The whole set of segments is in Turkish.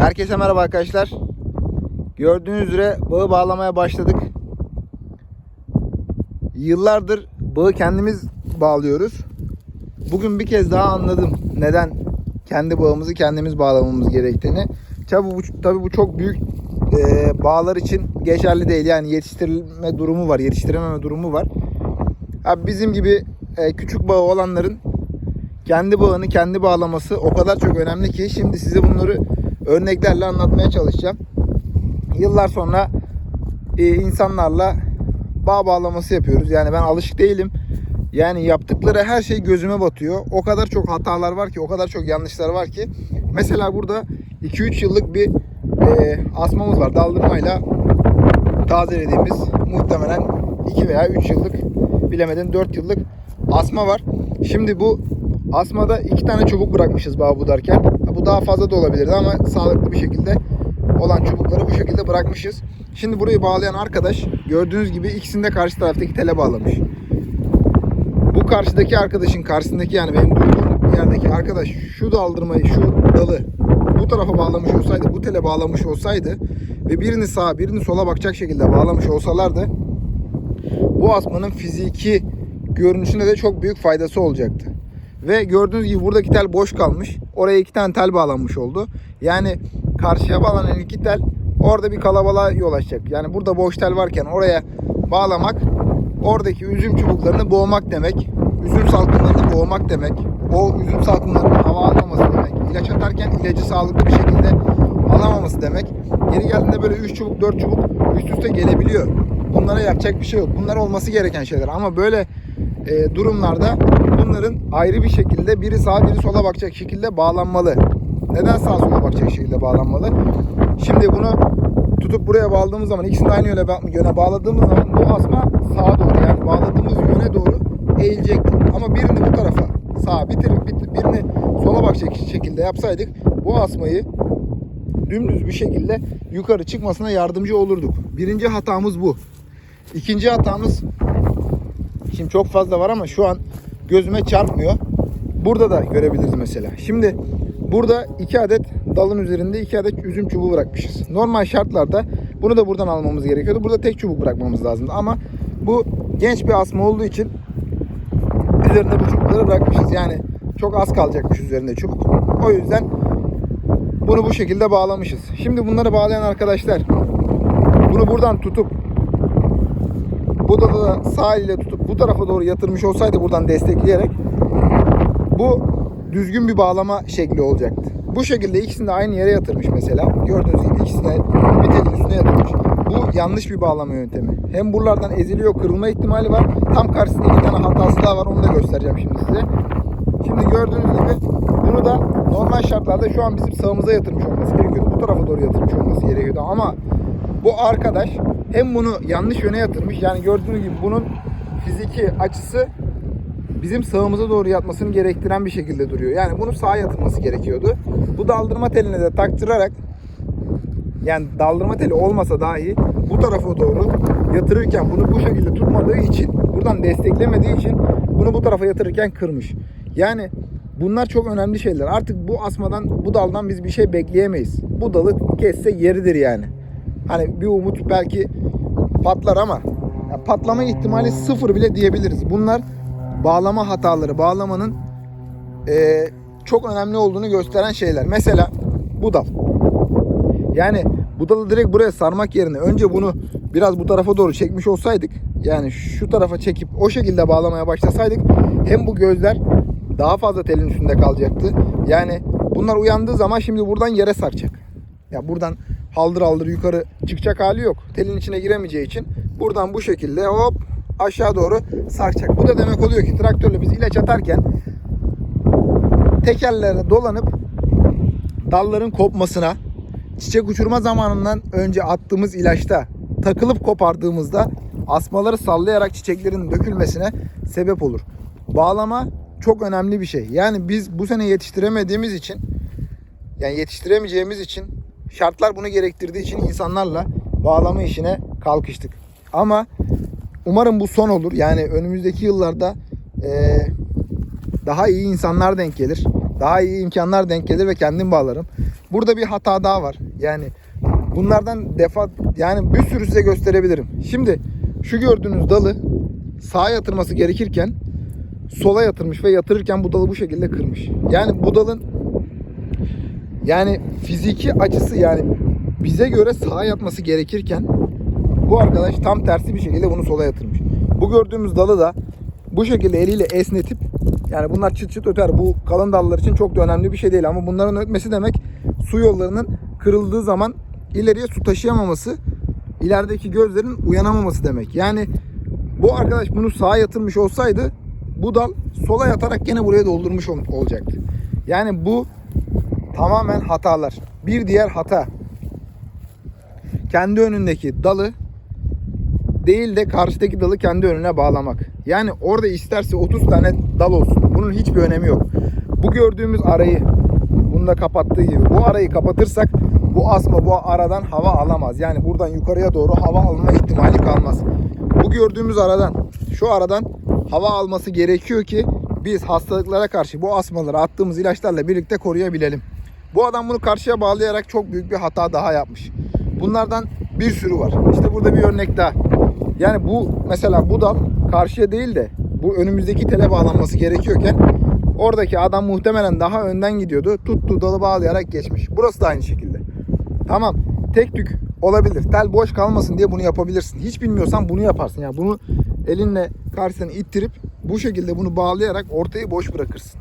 Herkese merhaba arkadaşlar. Gördüğünüz üzere bağı bağlamaya başladık. Yıllardır bağı kendimiz bağlıyoruz. Bugün bir kez daha anladım neden kendi bağımızı kendimiz bağlamamız gerektiğini. Tabi bu, tabi bu çok büyük e, bağlar için geçerli değil. Yani yetiştirilme durumu var, yetiştirememe durumu var. Abi bizim gibi e, küçük bağı olanların kendi bağını kendi bağlaması o kadar çok önemli ki şimdi size bunları örneklerle anlatmaya çalışacağım. Yıllar sonra e, insanlarla bağ bağlaması yapıyoruz. Yani ben alışık değilim. Yani yaptıkları her şey gözüme batıyor. O kadar çok hatalar var ki, o kadar çok yanlışlar var ki. Mesela burada 2-3 yıllık bir e, asmamız var. Daldırmayla tazelediğimiz muhtemelen 2 veya 3 yıllık bilemedin 4 yıllık asma var. Şimdi bu asmada iki tane çubuk bırakmışız bağ budarken. Bu daha fazla da olabilirdi ama sağlıklı bir şekilde olan çubukları bu şekilde bırakmışız. Şimdi burayı bağlayan arkadaş gördüğünüz gibi ikisini de karşı taraftaki tele bağlamış. Bu karşıdaki arkadaşın karşısındaki yani benim durduğum yerdeki arkadaş şu daldırmayı şu dalı bu tarafa bağlamış olsaydı bu tele bağlamış olsaydı ve birini sağa birini sola bakacak şekilde bağlamış olsalardı bu asmanın fiziki görünüşüne de çok büyük faydası olacaktı. Ve gördüğünüz gibi buradaki tel boş kalmış. Oraya iki tane tel bağlanmış oldu. Yani karşıya bağlanan iki tel orada bir kalabalığa yol açacak. Yani burada boş tel varken oraya bağlamak oradaki üzüm çubuklarını boğmak demek. Üzüm salkımlarını boğmak demek. O üzüm salkımlarının hava almaması demek. İlaç atarken ilacı sağlıklı bir şekilde alamaması demek. Geri geldiğinde böyle 3 çubuk 4 çubuk üst üste gelebiliyor. Bunlara yapacak bir şey yok. Bunlar olması gereken şeyler. Ama böyle e, durumlarda bunların ayrı bir şekilde biri sağa biri sola bakacak şekilde bağlanmalı. Neden sağa sola bakacak şekilde bağlanmalı? Şimdi bunu tutup buraya bağladığımız zaman ikisini de aynı yöne, yöne bağladığımız zaman bu asma sağa doğru yani bağladığımız yöne doğru eğilecekti. Ama birini bu tarafa sağa bitirip bit- birini sola bakacak şekilde yapsaydık bu asmayı dümdüz bir şekilde yukarı çıkmasına yardımcı olurduk. Birinci hatamız bu. İkinci hatamız Şimdi çok fazla var ama şu an gözüme çarpmıyor. Burada da görebiliriz mesela. Şimdi burada iki adet dalın üzerinde iki adet üzüm çubuğu bırakmışız. Normal şartlarda bunu da buradan almamız gerekiyordu. Burada tek çubuk bırakmamız lazımdı ama bu genç bir asma olduğu için üzerinde bu çubukları bırakmışız. Yani çok az kalacakmış üzerinde çubuk. O yüzden bunu bu şekilde bağlamışız. Şimdi bunları bağlayan arkadaşlar bunu buradan tutup bu da sağ ile tutup tarafa doğru yatırmış olsaydı buradan destekleyerek bu düzgün bir bağlama şekli olacaktı. Bu şekilde ikisini de aynı yere yatırmış mesela. Gördüğünüz gibi ikisini de bir telin üstüne yatırmış. Bu yanlış bir bağlama yöntemi. Hem buralardan eziliyor, kırılma ihtimali var. Tam karşısında iki tane hatası daha var. Onu da göstereceğim şimdi size. Şimdi gördüğünüz gibi bunu da normal şartlarda şu an bizim sağımıza yatırmış olması gerekiyordu. Bu tarafa doğru yatırmış olması gerekiyordu. Ama bu arkadaş hem bunu yanlış yöne yatırmış. Yani gördüğünüz gibi bunun fiziki açısı bizim sağımıza doğru yatmasını gerektiren bir şekilde duruyor. Yani bunu sağa yatırması gerekiyordu. Bu daldırma teline de taktırarak yani daldırma teli olmasa dahi bu tarafa doğru yatırırken bunu bu şekilde tutmadığı için buradan desteklemediği için bunu bu tarafa yatırırken kırmış. Yani bunlar çok önemli şeyler. Artık bu asmadan bu daldan biz bir şey bekleyemeyiz. Bu dalı kesse yeridir yani. Hani bir umut belki patlar ama ya patlama ihtimali sıfır bile diyebiliriz. Bunlar bağlama hataları, bağlamanın eee, çok önemli olduğunu gösteren şeyler. Mesela bu dal. Yani bu dalı direkt buraya sarmak yerine önce bunu biraz bu tarafa doğru çekmiş olsaydık yani şu tarafa çekip o şekilde bağlamaya başlasaydık hem bu gözler daha fazla telin üstünde kalacaktı. Yani bunlar uyandığı zaman şimdi buradan yere saracak. Ya buradan haldır haldır yukarı çıkacak hali yok. Telin içine giremeyeceği için buradan bu şekilde hop aşağı doğru saracak. Bu da demek oluyor ki traktörle biz ilaç atarken tekerlere dolanıp dalların kopmasına çiçek uçurma zamanından önce attığımız ilaçta takılıp kopardığımızda asmaları sallayarak çiçeklerin dökülmesine sebep olur. Bağlama çok önemli bir şey. Yani biz bu sene yetiştiremediğimiz için yani yetiştiremeyeceğimiz için şartlar bunu gerektirdiği için insanlarla bağlama işine kalkıştık. Ama umarım bu son olur. Yani önümüzdeki yıllarda eee, daha iyi insanlar denk gelir. Daha iyi imkanlar denk gelir ve kendim bağlarım. burada bir hata daha var. Yani bunlardan defa yani bir sürü size gösterebilirim. Şimdi şu gördüğünüz dalı sağa yatırması gerekirken sola yatırmış ve yatırırken bu dalı bu şekilde kırmış. Yani bu dalın yani fiziki açısı yani bize göre sağa yatması gerekirken bu arkadaş tam tersi bir şekilde bunu sola yatırmış. Bu gördüğümüz dalı da bu şekilde eliyle esnetip yani bunlar çıt çıt öter. Bu kalın dallar için çok da önemli bir şey değil ama bunların ötmesi demek su yollarının kırıldığı zaman ileriye su taşıyamaması, ilerideki gözlerin uyanamaması demek. Yani bu arkadaş bunu sağa yatırmış olsaydı bu dal sola yatarak gene buraya doldurmuş ol- olacaktı. Yani bu tamamen hatalar. Bir diğer hata kendi önündeki dalı değil de karşıdaki dalı kendi önüne bağlamak. Yani orada isterse 30 tane dal olsun. Bunun hiçbir önemi yok. Bu gördüğümüz arayı bunu da kapattığı gibi bu arayı kapatırsak bu asma bu aradan hava alamaz. Yani buradan yukarıya doğru hava alma ihtimali kalmaz. Bu gördüğümüz aradan şu aradan hava alması gerekiyor ki biz hastalıklara karşı bu asmaları attığımız ilaçlarla birlikte koruyabilelim. Bu adam bunu karşıya bağlayarak çok büyük bir hata daha yapmış. Bunlardan bir sürü var. İşte burada bir örnek daha. Yani bu mesela bu dal karşıya değil de bu önümüzdeki tele bağlanması gerekiyorken oradaki adam muhtemelen daha önden gidiyordu. Tuttu dalı bağlayarak geçmiş. Burası da aynı şekilde. Tamam tek tük olabilir. Tel boş kalmasın diye bunu yapabilirsin. Hiç bilmiyorsan bunu yaparsın. Yani bunu elinle karşısına ittirip bu şekilde bunu bağlayarak ortayı boş bırakırsın.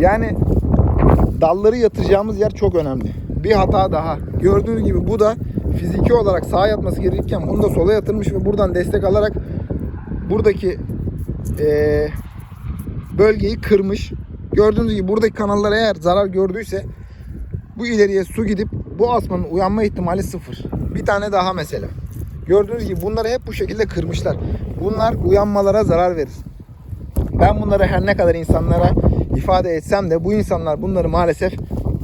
Yani dalları yatıracağımız yer çok önemli. Bir hata daha. Gördüğünüz gibi bu da fiziki olarak sağa yatması gerekirken bunu da sola yatırmış ve buradan destek alarak buradaki eee, bölgeyi kırmış. Gördüğünüz gibi buradaki kanallar eğer zarar gördüyse bu ileriye su gidip bu asmanın uyanma ihtimali sıfır. Bir tane daha mesela. Gördüğünüz gibi bunları hep bu şekilde kırmışlar. Bunlar uyanmalara zarar verir. Ben bunları her ne kadar insanlara ifade etsem de bu insanlar bunları maalesef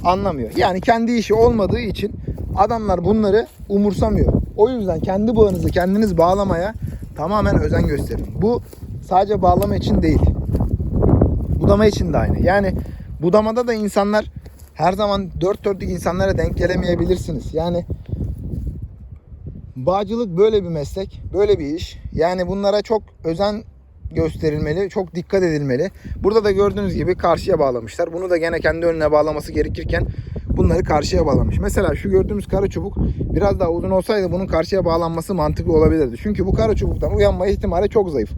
anlamıyor. Yani kendi işi olmadığı için adamlar bunları umursamıyor. O yüzden kendi bağınızı kendiniz bağlamaya tamamen özen gösterin. Bu sadece bağlama için değil. Budama için de aynı. Yani budamada da insanlar her zaman dört dörtlük insanlara denk gelemeyebilirsiniz. Yani bağcılık böyle bir meslek, böyle bir iş. Yani bunlara çok özen gösterilmeli, çok dikkat edilmeli. Burada da gördüğünüz gibi karşıya bağlamışlar. Bunu da gene kendi önüne bağlaması gerekirken bunları karşıya bağlamış. Mesela şu gördüğümüz kara çubuk biraz daha uzun olsaydı bunun karşıya bağlanması mantıklı olabilirdi. Çünkü bu kara çubuktan uyanma ihtimali çok zayıf.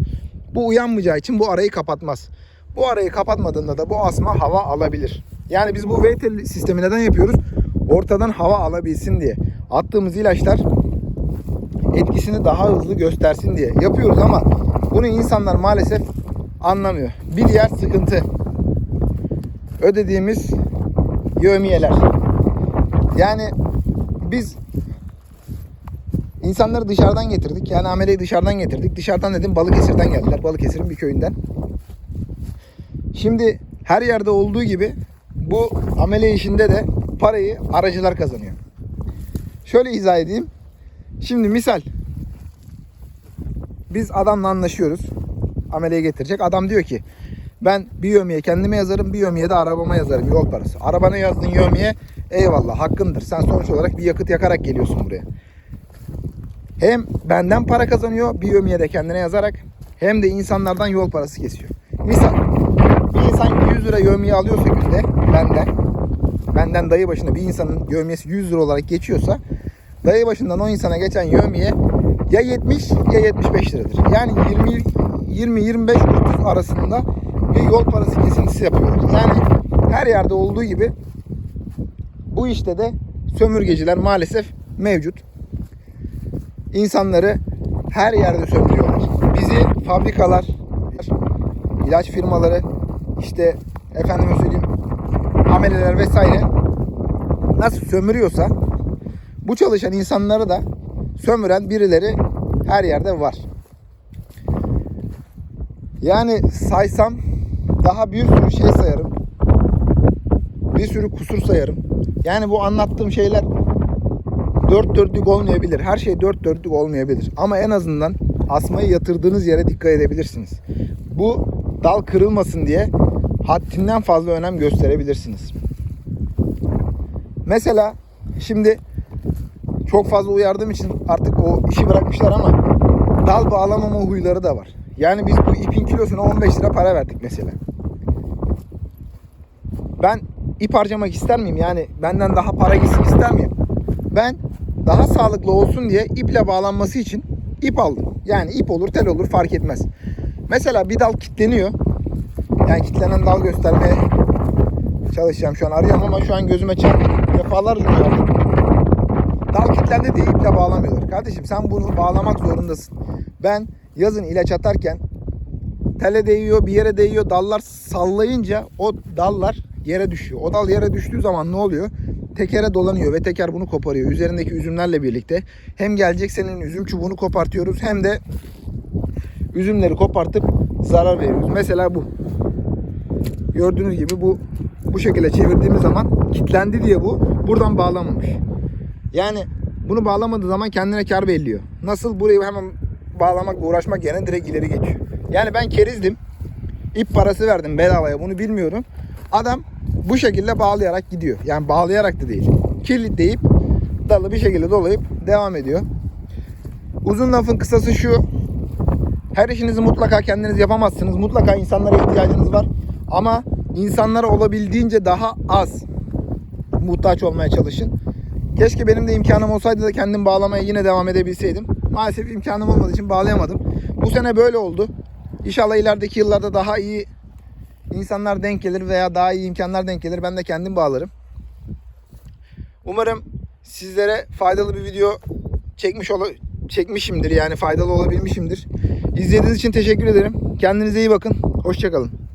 Bu uyanmayacağı için bu arayı kapatmaz. Bu arayı kapatmadığında da bu asma hava alabilir. Yani biz bu VTL sistemi neden yapıyoruz? Ortadan hava alabilsin diye. Attığımız ilaçlar etkisini daha hızlı göstersin diye yapıyoruz ama bunu insanlar maalesef anlamıyor. Bir diğer sıkıntı ödediğimiz yövmiyeler. Yani biz insanları dışarıdan getirdik. Yani ameleyi dışarıdan getirdik. Dışarıdan dedim Balıkesir'den geldiler. Balıkesir'in bir köyünden. Şimdi her yerde olduğu gibi bu amele işinde de parayı aracılar kazanıyor. Şöyle izah edeyim. Şimdi misal biz adamla anlaşıyoruz. Ameleye getirecek. Adam diyor ki ben bir yövmiye kendime yazarım bir yövmiye de arabama yazarım yol parası. Arabana yazdığın yövmiye eyvallah hakkındır. Sen sonuç olarak bir yakıt yakarak geliyorsun buraya. Hem benden para kazanıyor bir yövmiye de kendine yazarak hem de insanlardan yol parası kesiyor. Misal bir insan 100 lira yövmiye alıyorsa günde benden benden dayı başına bir insanın yövmiyesi 100 lira olarak geçiyorsa dayı başından o insana geçen yövmiye ya 70 ya 75 liradır. Yani 20 20 25 30 arasında bir yol parası kesintisi yapıyorlar. Yani her yerde olduğu gibi bu işte de sömürgeciler maalesef mevcut. İnsanları her yerde sömürüyorlar. Bizi fabrikalar, ilaç firmaları, işte efendime söyleyeyim ameleler vesaire nasıl sömürüyorsa bu çalışan insanları da sömüren birileri her yerde var. Yani saysam daha bir sürü şey sayarım. Bir sürü kusur sayarım. Yani bu anlattığım şeyler dört dörtlük olmayabilir. Her şey dört dörtlük olmayabilir. Ama en azından asmayı yatırdığınız yere dikkat edebilirsiniz. Bu dal kırılmasın diye haddinden fazla önem gösterebilirsiniz. Mesela şimdi çok fazla uyardığım için artık o işi bırakmışlar ama dal bağlamama huyları da var. Yani biz bu ipin kilosuna 15 lira para verdik mesela. Ben ip harcamak ister miyim? Yani benden daha para gitsin ister miyim? Ben daha sağlıklı olsun diye iple bağlanması için ip aldım. Yani ip olur, tel olur fark etmez. Mesela bir dal kilitleniyor. Yani kilitlenen dal göstermeye çalışacağım şu an. Arıyorum ama şu an gözüme çarptı. Defalarca uyardım. Dal kilitlendi diye iple bağlamıyorlar. Kardeşim sen bunu bağlamak zorundasın. Ben yazın ilaç atarken tele değiyor, bir yere değiyor. Dallar sallayınca o dallar yere düşüyor. O dal yere düştüğü zaman ne oluyor? Tekere dolanıyor ve teker bunu koparıyor. Üzerindeki üzümlerle birlikte hem gelecek senin üzüm çubuğunu kopartıyoruz hem de üzümleri kopartıp zarar veriyoruz. Mesela bu. Gördüğünüz gibi bu bu şekilde çevirdiğimiz zaman kilitlendi diye bu buradan bağlamamış. Yani bunu bağlamadığı zaman kendine kar belliyor. Nasıl burayı hemen bağlamakla uğraşmak yerine direkt ileri geçiyor. Yani ben kerizdim. İp parası verdim bedavaya bunu bilmiyorum. Adam bu şekilde bağlayarak gidiyor. Yani bağlayarak da değil. Kilitleyip dalı bir şekilde dolayıp devam ediyor. Uzun lafın kısası şu. Her işinizi mutlaka kendiniz yapamazsınız. Mutlaka insanlara ihtiyacınız var. Ama insanlara olabildiğince daha az muhtaç olmaya çalışın. Keşke benim de imkanım olsaydı da kendim bağlamaya yine devam edebilseydim. Maalesef imkanım olmadığı için bağlayamadım. Bu sene böyle oldu. İnşallah ilerideki yıllarda daha iyi insanlar denk gelir veya daha iyi imkanlar denk gelir. Ben de kendim bağlarım. Umarım sizlere faydalı bir video çekmiş ola çekmişimdir yani faydalı olabilmişimdir. İzlediğiniz için teşekkür ederim. Kendinize iyi bakın. Hoşçakalın.